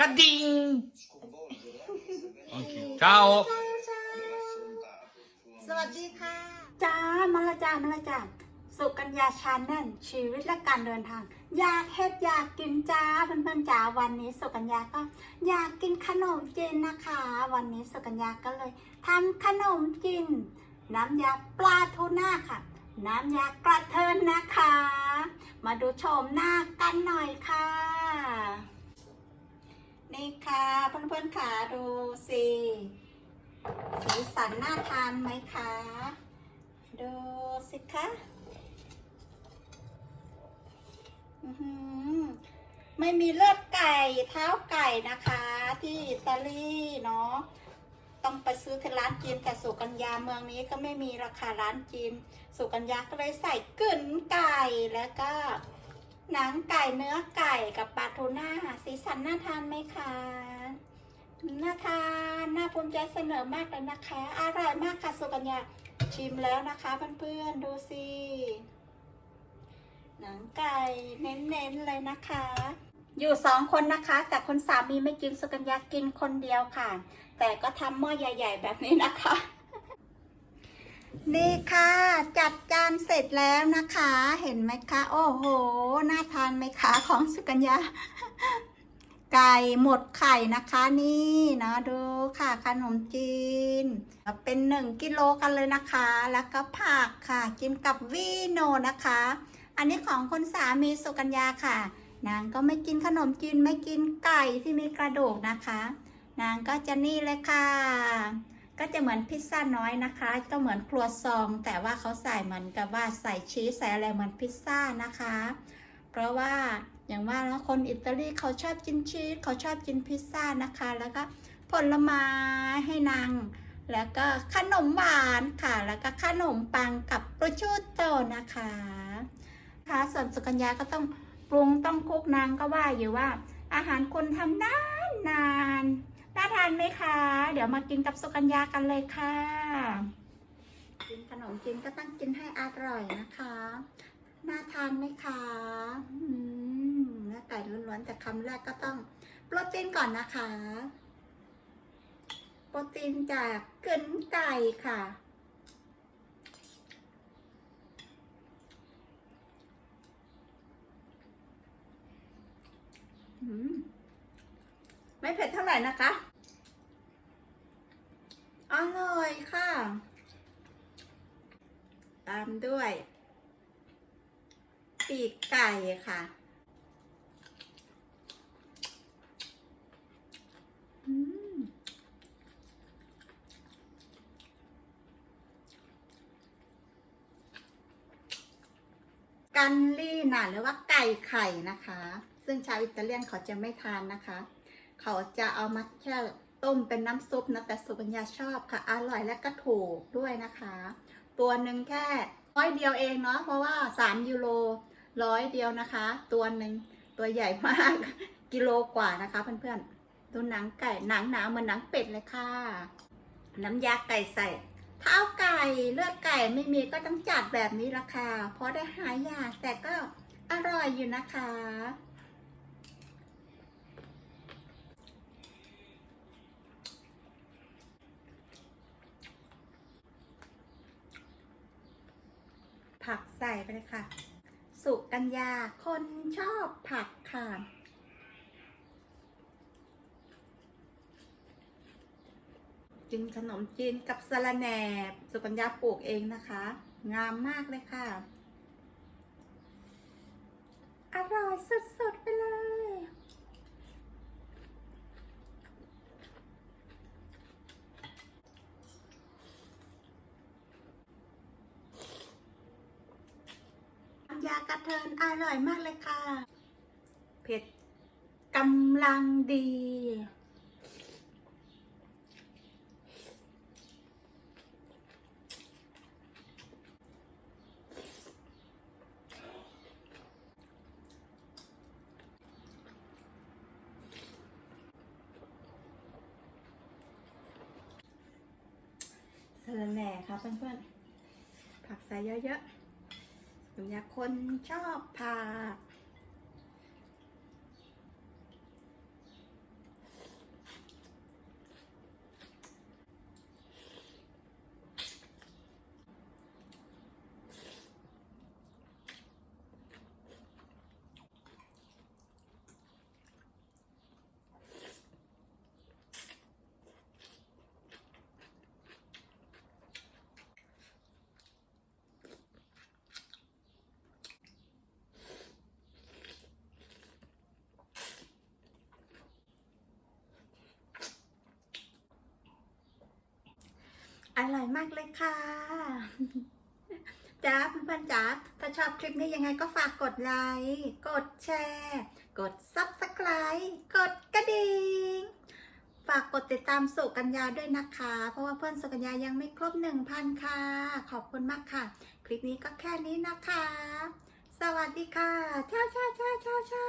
กระดิ่งโอเค ciao สวัสดีค่ะจ้ามาละจ้ามาละจ้าสุกัญญาชาแนลชีวิตและการเดินทาง อยากเฮ็ดอยากกินจ้าเพื่อนๆจ้าวันนี้สุกัญญาก็อยากกินขนมจีนนะคะ วันนี้สุกัญญาก็เลยทำขนมจีนน้ำยาปลาทูน่าค่ะ น้ำยากระเทินนะคะ มาดูโฉมหน้ากันหน่อยค่ะ นี่ค่ะเพื่อนๆค่ะดูสิสีสันน่าทานไหมคะดูสิคะไม่มีเลือดไก่เท้าไก่นะคะ ที่อิตาลีเนาะต้องไปซื้อที่ร้านจีนแต่สุกัญญาเมืองนี้ก็ไม่มีราคาร้านจีนสุกัญญาก็เลยใส่กึ่นไก่แล้วก็ หนังไก่เนื้อไก่กับปลาทูน่าสีสันน่าทานไหมคะน่าทานน่าภูมิใจเสนอมากเลยนะคะ อร่อยมากค่ะสุกัญญาชิมแล้วนะคะเพื่อนๆดูสิหนังไก่เน้นๆเลยนะคะ อยู่สองคนนะคะ แต่คนสามีไม่กินสุกัญญากินคนเดียวค่ะ แต่ก็ทำหม้อใหญ่ ๆ แบบนี้นะคะ นี่ค่ะ จัดจานเสร็จแล้วนะคะ เห็นไหมคะ โอ้โห น่าทานไหมคะ ของสุกัญญา ไก่หมดไข่นะคะ นี่นะดูค่ะขนมจีน เป็นหนึ่งกิโลกันเลยนะคะ แล้วก็ผักค่ะ กินกับวีโนนะคะ อันนี้ของคนสามีสุกัญญาค่ะ นางก็ไม่กินขนมจีนไม่กินไก่ที่มีกระดูกนะคะ นางก็จะนี่เลยค่ะ ก็จะเหมือนพิซซ่าน้อยนะคะ ก็เหมือนครัวซอง แต่ว่าเขาใส่เหมือนกับว่าใส่ชีสใส่อะไรเหมือนพิซซ่านะคะ เพราะว่าอย่างว่าแล้วคนอิตาลีเขาชอบกินชีสเขาชอบกินพิซซ่านะคะ แล้วก็ผลไม้ให้นางแล้วก็ขนมหวานค่ะ แล้วก็ขนมปังกับโปรชูโตนะคะค่ะส่วนสุกัญญาก็ต้องปรุงต้องคุกนางก็ว่าอยู่ว่า อาหารคนทำนานนาน น่าทานไหมคะ เดี๋ยวมากินกับสุกัญญากันเลยค่ะ กินขนมจีนก็ต้องกินให้อร่อยนะคะ น่าทานไหมคะอืมเนื้อไก่ล้วนๆแต่คำแรกก็ต้องโปรตีนก่อนนะคะ โปรตีนจากกลืนไก่ค่ะอืม ไม่เผ็ดเท่าไหร่นะคะ อร่อยค่ะ ตามด้วย ปีกไก่ค่ะกันลี่น่ะหรือว่าไก่ไข่นะคะ ซึ่งชาวอิตาเลียนเขาจะไม่ทานนะคะ เขาจะเอามาแค่ต้มเป็นน้ำซุปนะแต่สุกัญญาชอบค่ะ อร่อยและก็ถูกด้วยนะคะ ตัวหนึ่งแค่ร้อยเดียวเองเนาะเพราะว่า 3 ยูโรร้อยเดียวนะคะ ตัวหนึ่งตัวใหญ่มากกิโลกว่านะคะ เพื่อนๆดูหนังไก่หนังหนาเหมือนหนังเป็ดเลยค่ะ น้ำยาไก่ใส่เท้าไก่เลือดไก่ไม่มีก็ต้องจัดแบบนี้ละค่ะเพราะได้หายากแต่ก็อร่อยอยู่นะคะ ผักใส่ไปเลยค่ะ สุกัญญาคนชอบผักค่ะ กินขนมจีนกับสะระแหนบ สุกัญญาปลูกเองนะคะ งามมากเลยค่ะ อร่อยสุดๆไปเลย น้ำยากระเทินอร่อยมากเลยค่ะ เผ็ดกำลังดีสะระแหน่ค่ะเพื่อนๆ ผักใส่เยอะๆ ผมอยากคนชอบผัก อร่อยมากเลยค่ะจ้าเพื่อนๆจ้าถ้าชอบคลิปนี้ยังไงก็ฝากกดไลค์กดแชร์ กด Subscribe กดกระดิ่งฝากกดติดตามสุกัญญาด้วยนะคะ เพราะว่าเพื่อนสุกัญญายังไม่ครบ1,000ค่ะ ขอบคุณมากค่ะ คลิปนี้ก็แค่นี้นะคะ สวัสดีค่ะเช้าเช้าเช้าเช้าเช้า